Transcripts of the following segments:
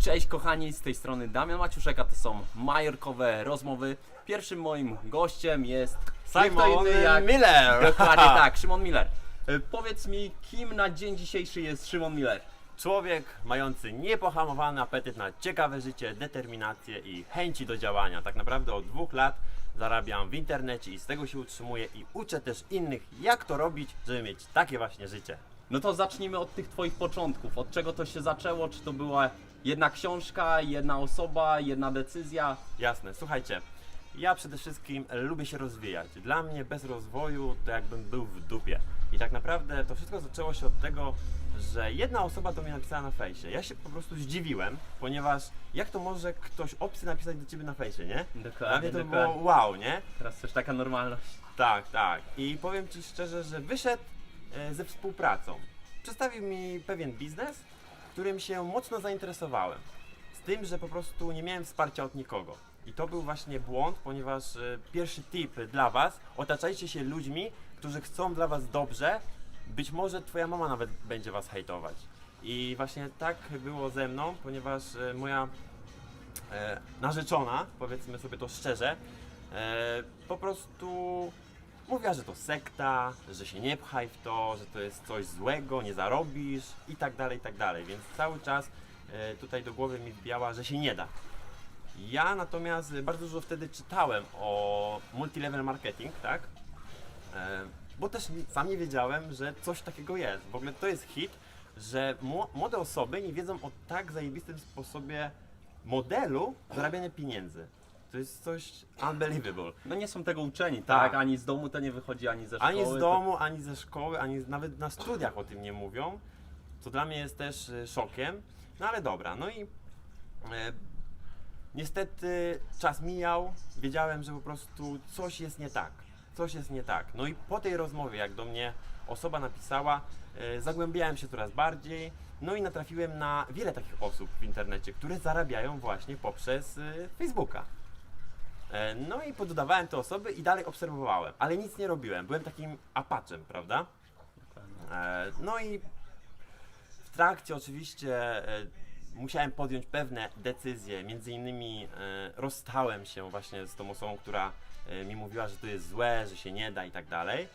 Cześć kochani, z tej strony Damian Maciuszek, a to są majorkowe rozmowy. Pierwszym moim gościem jest Simon. Miller. Dokładnie tak, Szymon Miller. E, Powiedz mi, kim na dzień dzisiejszy jest Szymon Miller? Człowiek mający niepohamowany apetyt na ciekawe życie, determinację i chęci do działania. Tak naprawdę od dwóch lat zarabiam w internecie i z tego się utrzymuję i uczę też innych, jak to robić, żeby mieć takie właśnie życie. No to zacznijmy od tych twoich początków. Od czego to się zaczęło? Czy to była jedna książka, jedna osoba, jedna decyzja? Jasne, słuchajcie, ja przede wszystkim lubię się rozwijać. Dla mnie bez rozwoju to jakbym był w dupie. I tak naprawdę to wszystko zaczęło się od tego, że jedna osoba do mnie napisała na fejsie. Ja się po prostu zdziwiłem, ponieważ jak to może ktoś obcy napisać do ciebie na fejsie, nie? Dla mnie to było wow, nie? Teraz też taka normalność. Tak, tak. I powiem Ci szczerze, że wyszedł e, ze współpracą. Przedstawił mi pewien biznes, którym się mocno zainteresowałem. Z tym, że po prostu nie miałem wsparcia od nikogo. I to był właśnie błąd, ponieważ e, pierwszy tip dla Was, otaczajcie się ludźmi, którzy chcą dla Was dobrze. Być może Twoja mama nawet będzie Was hejtować. I właśnie tak było ze mną, ponieważ e, moja e, narzeczona, powiedzmy sobie to szczerze, po prostu mówiła, że to sekta, że się nie pchaj w to, że to jest coś złego, nie zarobisz i tak dalej, i tak dalej. Więc cały czas e, tutaj do głowy mi wbijała, że się nie da. Ja natomiast bardzo dużo wtedy czytałem o multilevel marketing, tak? E, bo też sam nie wiedziałem, że coś takiego jest. W ogóle to jest hit, że mło- młode osoby nie wiedzą o tak zajebistym sposobie modelu zarabiania pieniędzy. To jest coś unbelievable. No nie są tego uczeni, tak? Tak. Ani z domu to nie wychodzi, ani ze szkoły. Ani z to- domu, ani ze szkoły, ani z- nawet na studiach o tym nie mówią. Co dla mnie jest też e, szokiem. No ale dobra, no i e, niestety czas mijał. Wiedziałem, że po prostu coś jest nie tak. Coś jest nie tak. No i po tej rozmowie, jak do mnie osoba napisała, e, zagłębiałem się coraz bardziej. No i natrafiłem na wiele takich osób w internecie, które zarabiają właśnie poprzez e, Facebooka. E, No i poddawałem te osoby i dalej obserwowałem, ale nic nie robiłem. Byłem takim apaczem, prawda? E, No i w trakcie oczywiście e, musiałem podjąć pewne decyzje. Między innymi rozstałem się właśnie z tą osobą, która mi mówiła, że to jest złe, że się nie da i tak dalej.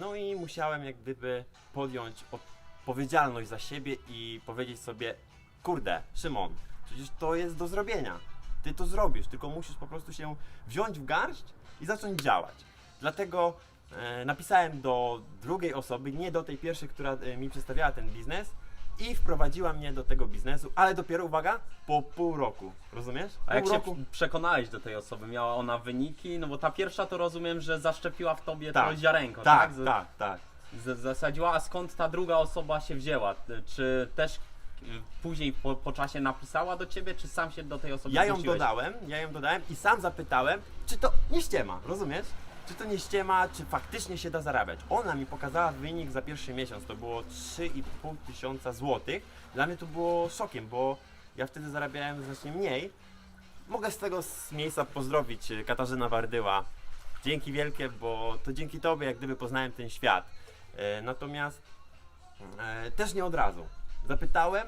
No i musiałem jak gdyby podjąć odpowiedzialność za siebie i powiedzieć sobie, kurde, Szymon, przecież to jest do zrobienia. Ty to zrobisz, tylko musisz po prostu się wziąć w garść i zacząć działać. Dlatego e, napisałem do drugiej osoby, nie do tej pierwszej, która e, mi przedstawiała ten biznes i wprowadziła mnie do tego biznesu, ale dopiero, uwaga, po pół roku. Rozumiesz? A jak pół się roku. przekonałeś do tej osoby? Miała ona wyniki? No bo ta pierwsza to rozumiem, że zaszczepiła w tobie Tak. to ziarenko, tak? Tak, tak, tak. z- Zasadziła, a skąd ta druga osoba się wzięła? Czy też później po, po czasie napisała do ciebie, czy sam się do tej osoby Ja ją zgłosiłeś? dodałem, ja ją dodałem i sam zapytałem, czy to nie ściema, rozumiesz? Czy to nie ściema, czy faktycznie się da zarabiać? Ona mi pokazała wynik za pierwszy miesiąc, to było 3,5 tysiąca złotych. Dla mnie to było szokiem, bo ja wtedy zarabiałem znacznie mniej. Mogę z tego z miejsca pozdrowić e, Katarzyna Wardyła. Dzięki wielkie, bo to dzięki Tobie jak gdyby poznałem ten świat. E, natomiast e, też nie od razu. Zapytałem,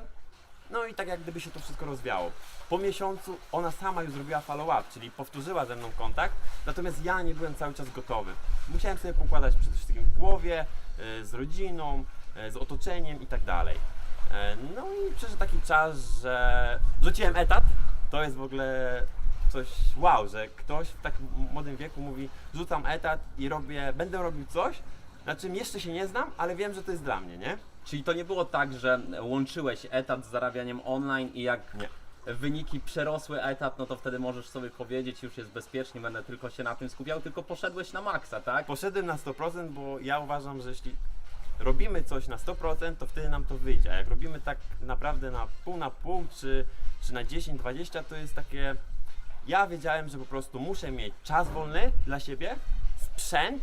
no i tak jak gdyby się to wszystko rozwiało. Po miesiącu ona sama już zrobiła follow-up, czyli powtórzyła ze mną kontakt, natomiast ja nie byłem cały czas gotowy. Musiałem sobie pokładać przede wszystkim w głowie, e, z rodziną, e, z otoczeniem i tak dalej. E, No i przyszedł taki czas, że rzuciłem etat. To jest w ogóle coś wow, że ktoś w tak młodym wieku mówi rzucam etat i robię, będę robił coś, na czym jeszcze się nie znam, ale wiem, że to jest dla mnie, nie? Czyli to nie było tak, że łączyłeś etat z zarabianiem online i jak Nie. wyniki przerosły etat, no to wtedy możesz sobie powiedzieć, już jest bezpiecznie, będę tylko się na tym skupiał, tylko poszedłeś na maksa, tak? Poszedłem na 100%, bo ja uważam, że jeśli robimy coś na 100%, to wtedy nam to wyjdzie. A jak robimy tak naprawdę na pół na pół, czy, czy na 10-20, to jest takie. Ja wiedziałem, że po prostu muszę mieć czas wolny dla siebie, sprzęt,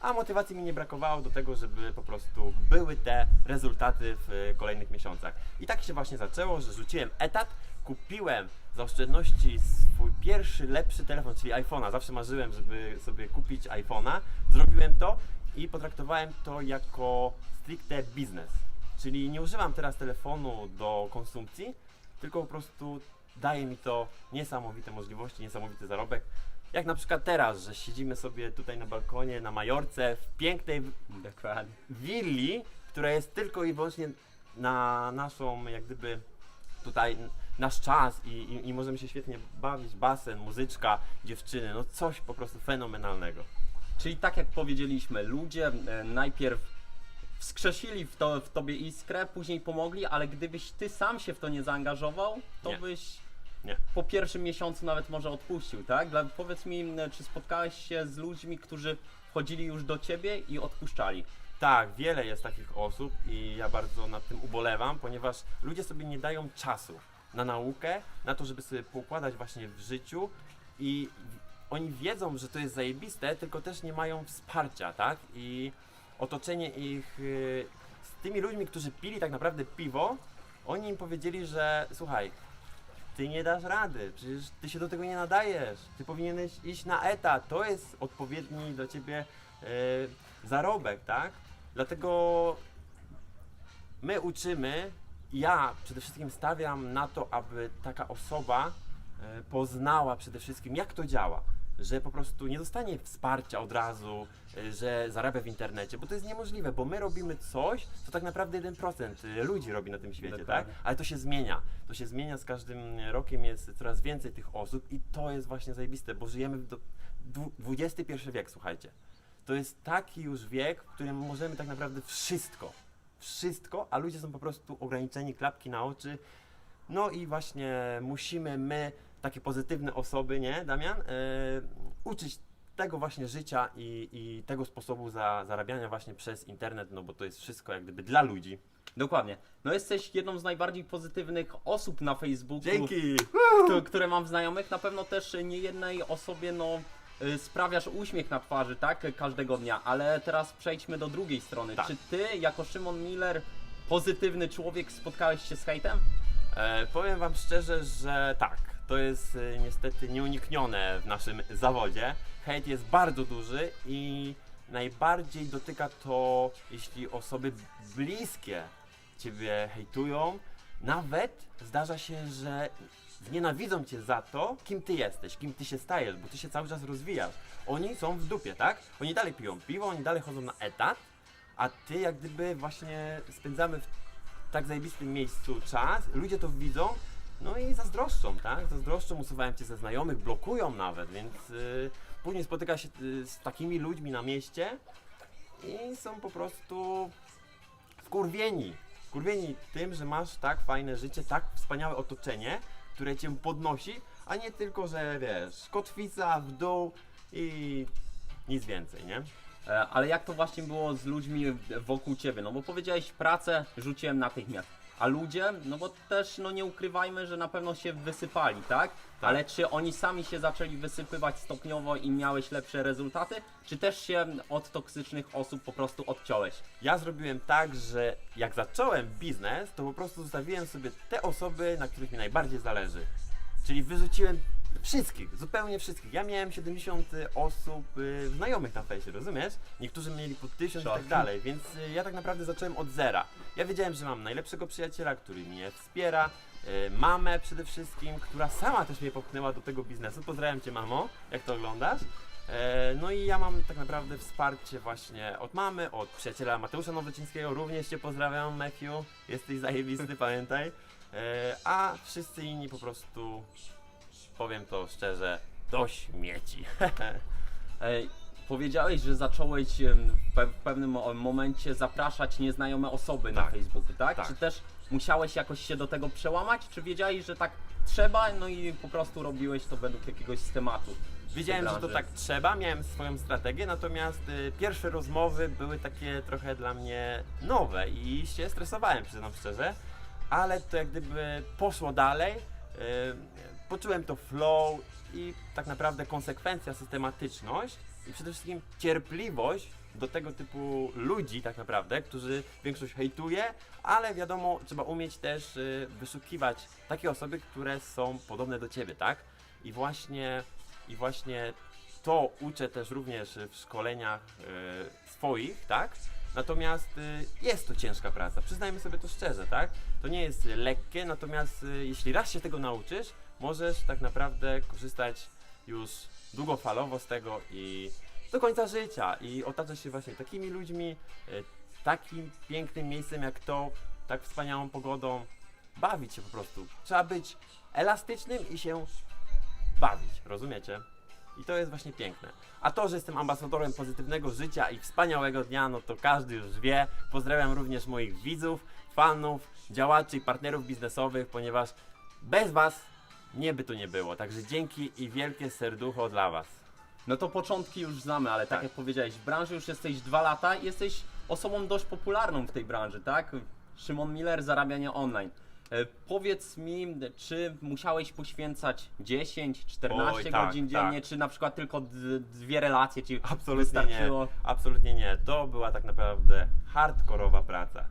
a motywacji mi nie brakowało do tego, żeby po prostu były te rezultaty w y, kolejnych miesiącach. I tak się właśnie zaczęło, że rzuciłem etat, kupiłem za oszczędności swój pierwszy, lepszy telefon, czyli iPhone'a. Zawsze marzyłem, żeby sobie kupić iPhone'a. Zrobiłem to i potraktowałem to jako stricte biznes. Czyli nie używam teraz telefonu do konsumpcji, tylko po prostu daje mi to niesamowite możliwości, niesamowity zarobek. Jak na przykład teraz, że siedzimy sobie tutaj na balkonie na Majorce w pięknej Dokładnie. willi, która jest tylko i wyłącznie na naszą, jak gdyby tutaj n- nasz czas i, i, i możemy się świetnie bawić, basen, muzyczka, dziewczyny, no coś po prostu fenomenalnego. Czyli tak jak powiedzieliśmy, ludzie e, najpierw wskrzesili w, to, w tobie iskrę, później pomogli, ale gdybyś ty sam się w to nie zaangażował, to Nie. byś Nie. po pierwszym miesiącu nawet może odpuścił, tak? Dla, powiedz mi, m, czy spotkałeś się z ludźmi, którzy wchodzili już do ciebie i odpuszczali? Tak, wiele jest takich osób i ja bardzo nad tym ubolewam, ponieważ ludzie sobie nie dają czasu na naukę, na to, żeby sobie poukładać właśnie w życiu i oni wiedzą, że to jest zajebiste, tylko też nie mają wsparcia, tak? I otoczenie ich y, z tymi ludźmi, którzy pili tak naprawdę piwo, oni im powiedzieli, że słuchaj, ty nie dasz rady, przecież ty się do tego nie nadajesz, ty powinieneś iść na etat, to jest odpowiedni dla ciebie e, zarobek, tak? Dlatego my uczymy, ja przede wszystkim stawiam na to, aby taka osoba e, poznała przede wszystkim, jak to działa. Że po prostu nie dostanie wsparcia od razu, e, że zarabia w internecie, bo to jest niemożliwe, bo my robimy coś, co tak naprawdę 1% ludzi robi na tym świecie, tak? Dokładnie. Ale to się zmienia. To się zmienia z każdym rokiem, jest coraz więcej tych osób i to jest właśnie zajebiste, bo żyjemy w XXI wiek, słuchajcie. To jest taki już wiek, w którym możemy tak naprawdę wszystko. Wszystko, a ludzie są po prostu ograniczeni, klapki na oczy. No i właśnie musimy my, takie pozytywne osoby, nie, Damian, e, uczyć tego właśnie życia i, i tego sposobu za, zarabiania właśnie przez internet, no bo to jest wszystko jak gdyby dla ludzi. Dokładnie. No jesteś jedną z najbardziej pozytywnych osób na Facebooku. Dzięki! Któ- które mam znajomych, na pewno też nie jednej osobie, no y, sprawiasz uśmiech na twarzy, tak, każdego dnia, ale teraz przejdźmy do drugiej strony. Tak. Czy ty, jako Szymon Miller, pozytywny człowiek, spotkałeś się z hejtem? E, powiem Wam szczerze, że tak, to jest e, niestety nieuniknione w naszym zawodzie. Hejt jest bardzo duży i najbardziej dotyka to, jeśli osoby bliskie Ciebie hejtują. Nawet zdarza się, że znienawidzą Cię za to, kim Ty jesteś, kim Ty się stajesz, bo Ty się cały czas rozwijasz. Oni są w dupie, tak? Oni dalej piją piwo, oni dalej chodzą na etat, a Ty jak gdyby właśnie spędzamy w tak zajebistym miejscu czas, ludzie to widzą, no i zazdroszczą, tak? Zazdroszczą, usuwają cię ze znajomych, blokują nawet, więc y, później spotyka się y, z takimi ludźmi na mieście i są po prostu wkurwieni. Wkurwieni tym, że masz tak fajne życie, tak wspaniałe otoczenie, które cię podnosi, a nie tylko, że wiesz, kotwica w dół i nic więcej, nie? E, Ale jak to właśnie było z ludźmi wokół ciebie? No bo powiedziałeś pracę rzuciłem natychmiast. A ludzie, no bo też no nie ukrywajmy, że na pewno się wysypali, tak? Ale czy oni sami się zaczęli wysypywać stopniowo i miałeś lepsze rezultaty? Czy też się od toksycznych osób po prostu odciąłeś? Ja zrobiłem tak, że jak zacząłem biznes, to po prostu zostawiłem sobie te osoby, na których mi najbardziej zależy. Czyli wyrzuciłem wszystkich, zupełnie wszystkich. Ja miałem 70 osób y, znajomych na fejsie, rozumiesz? Niektórzy mieli po 1000 i tak dalej, więc y, ja tak naprawdę zacząłem od zera. Ja wiedziałem, że mam najlepszego przyjaciela, który mnie wspiera, y, mamę przede wszystkim, która sama też mnie popchnęła do tego biznesu. Pozdrawiam Cię mamo, jak to oglądasz. E, No i ja mam tak naprawdę wsparcie właśnie od mamy, od przyjaciela Mateusza Nowoczyńskiego, również Cię pozdrawiam Matthew, jesteś zajebisty, pamiętaj. E, A wszyscy inni po prostu, powiem to szczerze, do śmieci. Powiedziałeś, że zacząłeś w pe- w pewnym mo- momencie zapraszać nieznajome osoby na Tak. Facebooku, tak? Tak. Czy też musiałeś jakoś się do tego przełamać, czy wiedziałeś, że tak trzeba, no i po prostu robiłeś to według jakiegoś schematu? Wiedziałem, że to branży. tak trzeba, miałem swoją strategię, natomiast y, pierwsze rozmowy były takie trochę dla mnie nowe i się stresowałem, przyznam szczerze, ale to jak gdyby poszło dalej, y, poczułem to flow i tak naprawdę konsekwencja, systematyczność i przede wszystkim cierpliwość do tego typu ludzi tak naprawdę, którzy większość hejtuje, ale wiadomo, trzeba umieć też y, wyszukiwać takie osoby, które są podobne do ciebie, tak? I właśnie i właśnie to uczę też również w szkoleniach e, swoich, tak? Natomiast y, jest to ciężka praca, przyznajmy sobie to szczerze, tak? To nie jest y, lekkie, natomiast y, jeśli raz się tego nauczysz, możesz tak naprawdę korzystać już długofalowo z tego i do końca życia i otaczać się właśnie takimi ludźmi, y, takim pięknym miejscem jak to, tak wspaniałą pogodą, bawić się po prostu. Trzeba być elastycznym i się bawić, rozumiecie? I to jest właśnie piękne. A to, że jestem ambasadorem pozytywnego życia i wspaniałego dnia, no to każdy już wie. Pozdrawiam również moich widzów, fanów, działaczy i partnerów biznesowych, ponieważ bez Was nie by tu nie było. Także dzięki i wielkie serducho dla Was. No to początki już znamy, ale tak, Tak. jak powiedziałeś, w branży już jesteś dwa lata i jesteś osobą dość popularną w tej branży, tak? Szymon Miller, zarabianie online. E, powiedz mi, czy musiałeś poświęcać 10, 14 Oj, tak, godzin tak. dziennie, czy na przykład tylko d- dwie relacje ci Absolutnie wystarczyło? nie. Absolutnie nie. To była tak naprawdę hardkorowa praca.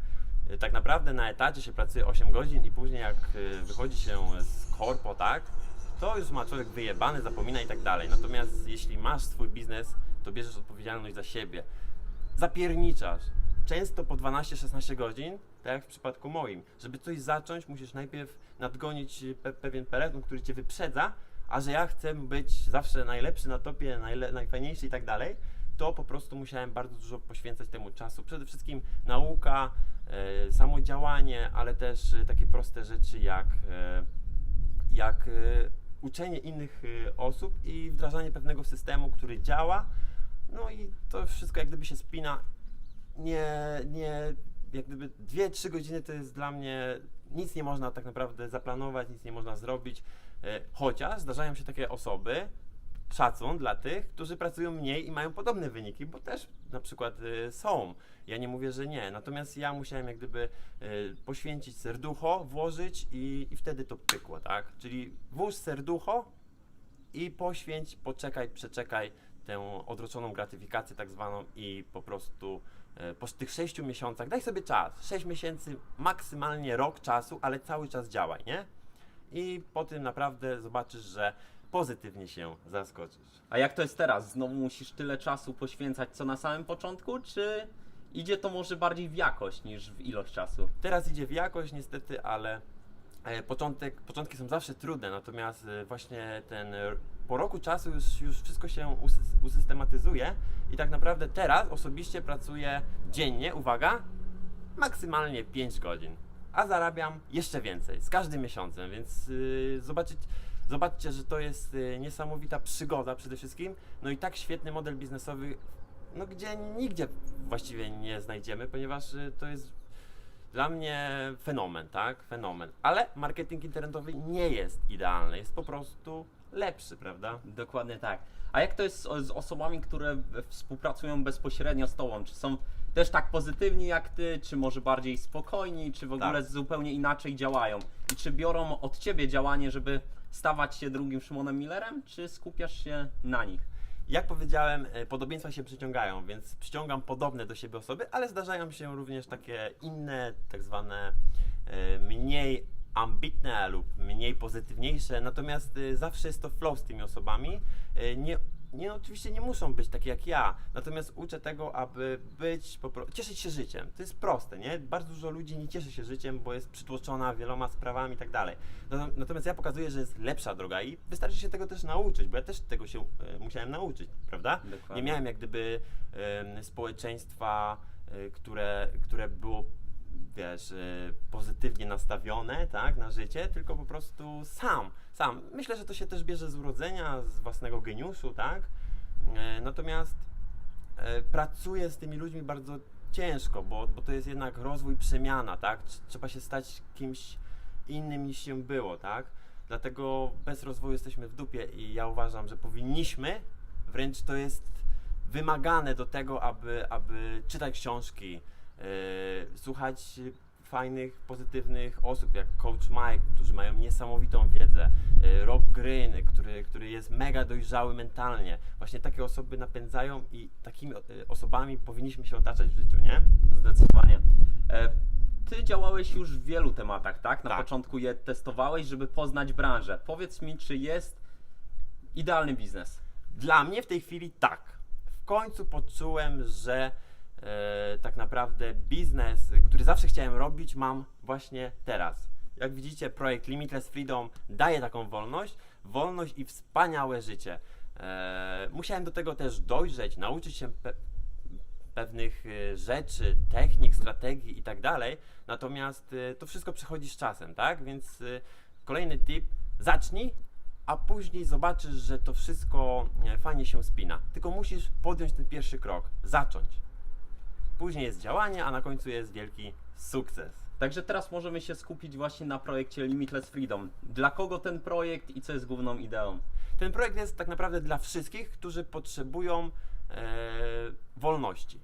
Y, Tak naprawdę na etacie się pracuje 8 godzin i później jak y, wychodzi się z korpo, tak, to już ma człowiek wyjebany, zapomina i tak dalej. Natomiast jeśli masz swój biznes, to bierzesz odpowiedzialność za siebie. Zapierniczasz. Często po 12-16 godzin, tak jak w przypadku moim. Żeby coś zacząć, musisz najpierw nadgonić y, pe pewien peleton, który cię wyprzedza, a że ja chcę być zawsze najlepszy na topie, najle- najfajniejszy i tak dalej, to po prostu musiałem bardzo dużo poświęcać temu czasu. Przede wszystkim nauka, e, samodziałanie, ale też e, takie proste rzeczy jak, e, jak uczenie innych osób i wdrażanie pewnego systemu, który działa. No i to wszystko jak gdyby się spina. Nie, nie, jak gdyby 2-3 godziny to jest dla mnie, nic nie można tak naprawdę zaplanować, nic nie można zrobić. Chociaż zdarzają się takie osoby, szacun dla tych, którzy pracują mniej i mają podobne wyniki, bo też na przykład y, są. Ja nie mówię, że nie. Natomiast ja musiałem jak gdyby y, poświęcić serducho, włożyć i, i wtedy to pykło, tak? Czyli włóż serducho i poświęć, poczekaj, przeczekaj tę odroczoną gratyfikację tak zwaną i po prostu e, po tych 6 miesiącach, daj sobie czas, 6 miesięcy, maksymalnie rok czasu, ale cały czas działaj, nie? I po tym naprawdę zobaczysz, że pozytywnie się zaskoczysz. A jak to jest teraz? Znowu musisz tyle czasu poświęcać co na samym początku, czy idzie to może bardziej w jakość niż w ilość czasu? Teraz idzie w jakość niestety, ale e, początek, początki są zawsze trudne, natomiast e, właśnie ten po roku czasu już, już wszystko się usys- usystematyzuje i tak naprawdę teraz osobiście pracuję dziennie, uwaga, maksymalnie 5 godzin, a zarabiam jeszcze więcej z każdym miesiącem, więc yy, zobaczyć, zobaczcie, że to jest y, niesamowita przygoda przede wszystkim, no i tak świetny model biznesowy, no gdzie nigdzie właściwie nie znajdziemy, ponieważ y, to jest dla mnie fenomen, tak? Fenomen. Ale marketing internetowy nie jest idealny, jest po prostu lepszy, prawda? Dokładnie tak. A jak to jest z, z osobami, które współpracują bezpośrednio z Tobą? Czy są też tak pozytywni jak Ty, czy może bardziej spokojni, czy w ogóle Tak. zupełnie inaczej działają? I czy biorą od Ciebie działanie, żeby stawać się drugim Szymonem Millerem, czy skupiasz się na nich? Jak powiedziałem, e, podobieństwa się przyciągają, więc przyciągam podobne do siebie osoby, ale zdarzają się również takie inne, tak zwane e, mniej ambitne lub mniej pozytywniejsze, natomiast e, zawsze jest to flow z tymi osobami. Nie, nie, oczywiście nie muszą być takie jak ja, natomiast uczę tego, aby być, po pro- cieszyć się życiem. To jest proste, nie? Bardzo dużo ludzi nie cieszy się życiem, bo jest przytłoczona wieloma sprawami i tak dalej. Natom- Natomiast ja pokazuję, że jest lepsza droga i wystarczy się tego też nauczyć, bo ja też tego się e, musiałem nauczyć, prawda? Dokładnie. Nie miałem jak gdyby em, społeczeństwa, e, które, które było wiesz, e, pozytywnie nastawione, tak, na życie, tylko po prostu sam, sam. Myślę, że to się też bierze z urodzenia, z własnego geniuszu, tak? E, Natomiast e, pracuję z tymi ludźmi bardzo ciężko, bo, bo to jest jednak rozwój, przemiana, tak? Trz- Trzeba się stać kimś innym niż się było, tak? Dlatego bez rozwoju jesteśmy w dupie i ja uważam, że powinniśmy, wręcz to jest wymagane do tego, aby, aby czytać książki, słuchać fajnych, pozytywnych osób, jak Coach Mike, którzy mają niesamowitą wiedzę, yy, Rob Green, który, który jest mega dojrzały mentalnie. Właśnie takie osoby napędzają i takimi yy, osobami powinniśmy się otaczać w życiu, nie? Zdecydowanie. E, Ty działałeś już w wielu tematach, tak? Na Tak. początku je testowałeś, żeby poznać branżę. Powiedz mi, czy jest idealny biznes? Dla mnie w tej chwili tak. W końcu poczułem, że e, tak naprawdę biznes, który zawsze chciałem robić, mam właśnie teraz. Jak widzicie, projekt Limitless Freedom daje taką wolność, wolność i wspaniałe życie. E, musiałem do tego też dojrzeć, nauczyć się pe- pewnych e, rzeczy, technik, strategii i tak dalej. Natomiast e, to wszystko przychodzi z czasem, tak? Więc e, kolejny tip, zacznij, a później zobaczysz, że to wszystko e, fajnie się spina. Tylko musisz podjąć ten pierwszy krok, zacząć. Później jest działanie, a na końcu jest wielki sukces. Także teraz możemy się skupić właśnie na projekcie Limitless Freedom. Dla kogo ten projekt i co jest główną ideą? Ten projekt jest tak naprawdę dla wszystkich, którzy potrzebują e, wolności.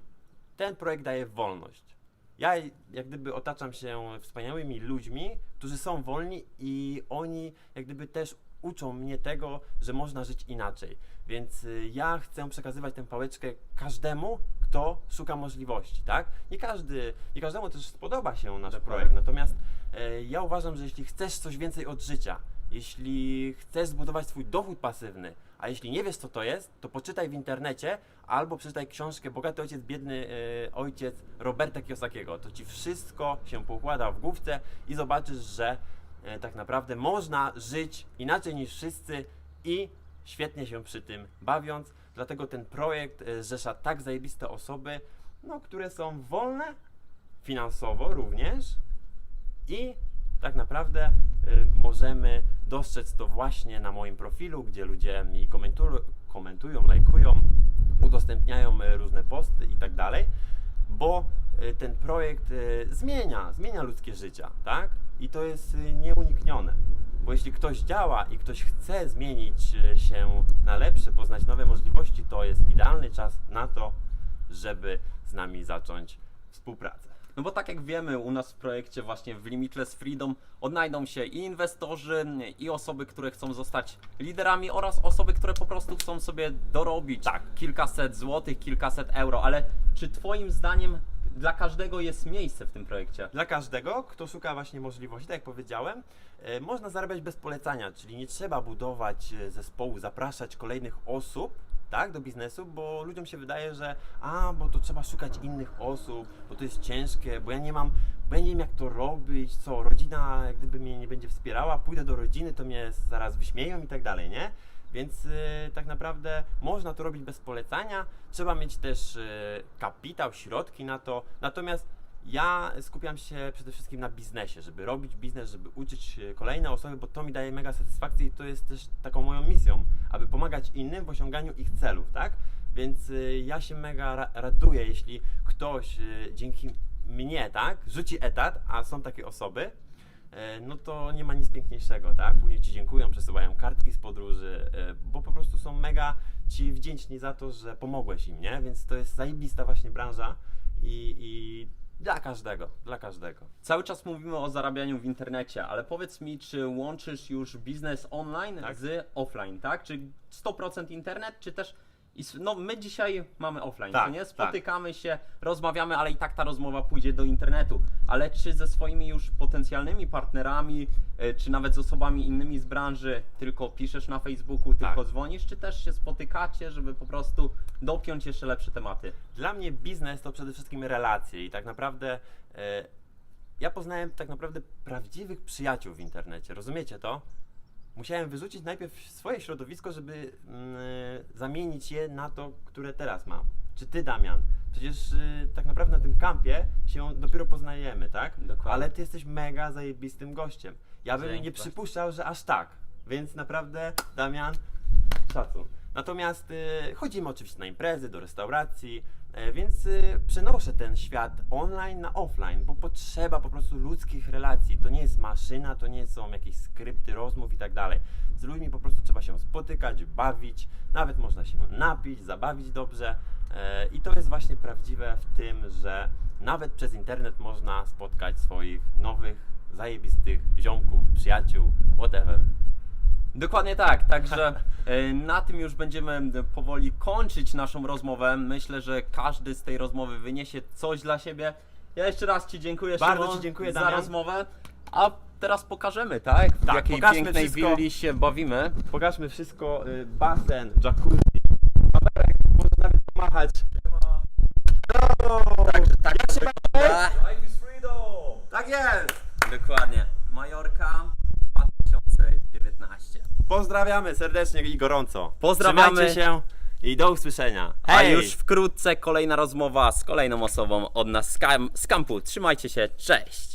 Ten projekt daje wolność. Ja jak gdyby otaczam się wspaniałymi ludźmi, którzy są wolni i oni jak gdyby też uczą mnie tego, że można żyć inaczej. Więc y, ja chcę przekazywać tę pałeczkę każdemu, kto szuka możliwości, tak? Nie każdy, nie każdemu też spodoba się nasz Dokładnie. projekt, natomiast e, ja uważam, że jeśli chcesz coś więcej od życia, jeśli chcesz zbudować swój dochód pasywny, a jeśli nie wiesz co to jest, to poczytaj w internecie albo przeczytaj książkę Bogaty Ojciec, Biedny e, Ojciec Roberta Kiyosakiego. To ci wszystko się pokłada w główce i zobaczysz, że e, tak naprawdę można żyć inaczej niż wszyscy i świetnie się przy tym bawiąc. Dlatego ten projekt e, zrzesza tak zajebiste osoby, no, które są wolne finansowo również i tak naprawdę możemy dostrzec to właśnie na moim profilu, gdzie ludzie mi komentu- komentują, lajkują, udostępniają y, różne posty i tak dalej, bo y, ten projekt y, zmienia, zmienia ludzkie życia, tak? I to jest nieuniknione. Bo jeśli ktoś działa i ktoś chce zmienić się na lepsze, poznać nowe możliwości, to jest idealny czas na to, żeby z nami zacząć współpracę. No bo tak jak wiemy, u nas w projekcie właśnie w Limitless Freedom odnajdą się i inwestorzy, i osoby, które chcą zostać liderami oraz osoby, które po prostu chcą sobie dorobić Tak. kilkaset złotych, kilkaset euro, ale czy twoim zdaniem dla każdego jest miejsce w tym projekcie? Dla każdego, kto szuka właśnie możliwości, tak jak powiedziałem, e, można zarabiać bez polecania, czyli nie trzeba budować e, zespołu, zapraszać kolejnych osób, tak, do biznesu, bo ludziom się wydaje, że a, bo to trzeba szukać innych osób, bo to jest ciężkie, bo ja nie mam, bo ja nie wiem jak to robić, co, rodzina jak gdyby mnie nie będzie wspierała, pójdę do rodziny, to mnie zaraz wyśmieją i tak dalej, nie? Więc e, tak naprawdę można to robić bez polecania. Trzeba mieć też e, kapitał, środki na to. Natomiast ja skupiam się przede wszystkim na biznesie, żeby robić biznes, żeby uczyć kolejne osoby, bo to mi daje mega satysfakcję i to jest też taką moją misją, aby pomagać innym w osiąganiu ich celów, tak? Więc e, ja się mega ra- raduję, jeśli ktoś e, dzięki mnie, tak, rzuci etat, a są takie osoby, e, no to nie ma nic piękniejszego, tak? Później ci dziękują, przesyłają kartki z podróży, bo po prostu są mega ci wdzięczni za to, że pomogłeś im, nie? Więc to jest zajebista właśnie branża i, i dla każdego, dla każdego. Cały czas mówimy o zarabianiu w internecie, ale powiedz mi, czy łączysz już biznes online Tak. z offline, tak? Czy 100% internet, czy też. I s- No, my dzisiaj mamy offline, Tak, co nie? tak. Spotykamy się, rozmawiamy, ale i tak ta rozmowa pójdzie do internetu. Ale czy ze swoimi już potencjalnymi partnerami, e, czy nawet z osobami innymi z branży, tylko piszesz na Facebooku, tylko Tak. dzwonisz, czy też się spotykacie, żeby po prostu dopiąć jeszcze lepsze tematy? Dla mnie biznes to przede wszystkim relacje i tak naprawdę e, ja poznałem tak naprawdę prawdziwych przyjaciół w internecie. Rozumiecie to? Musiałem wyrzucić najpierw swoje środowisko, żeby mm, e, zamienić je na to, które teraz mam. Czy ty, Damian? Przecież e, tak naprawdę na tym kampie się dopiero poznajemy, tak? Dokładnie. Ale ty jesteś mega zajebistym gościem. Ja bym Dzięki nie bardzo. przypuszczał, że aż tak. Więc naprawdę, Damian, szacun. Natomiast y, chodzimy oczywiście na imprezy, do restauracji, więc y, przenoszę ten świat online na offline, bo potrzeba po prostu ludzkich relacji. To nie jest maszyna, to nie są jakieś skrypty rozmów i tak dalej. Z ludźmi po prostu trzeba się spotykać, bawić, nawet można się napić, zabawić dobrze. E, I to jest właśnie prawdziwe w tym, że nawet przez internet można spotkać swoich nowych, zajebistych ziomków, przyjaciół, whatever. Dokładnie tak, także y, na tym już będziemy y, powoli kończyć naszą rozmowę. Myślę, że każdy z tej rozmowy wyniesie coś dla siebie. Ja jeszcze raz Ci dziękuję, Bardzo Szymon, Ci dziękuję, za Damian. rozmowę. A teraz pokażemy, tak? W Tak, jakiej pięknej wszystko. willi się bawimy. Pokażmy wszystko, y, basen, jacuzzi, kamerek, można nawet pomachać. No, tak, tak, tak, tak jest! Pozdrawiamy serdecznie i gorąco. Pozdrawiamy. Trzymajcie się i do usłyszenia. A Hej! już wkrótce kolejna rozmowa z kolejną osobą od nas z, kam- z kampu. Trzymajcie się, cześć!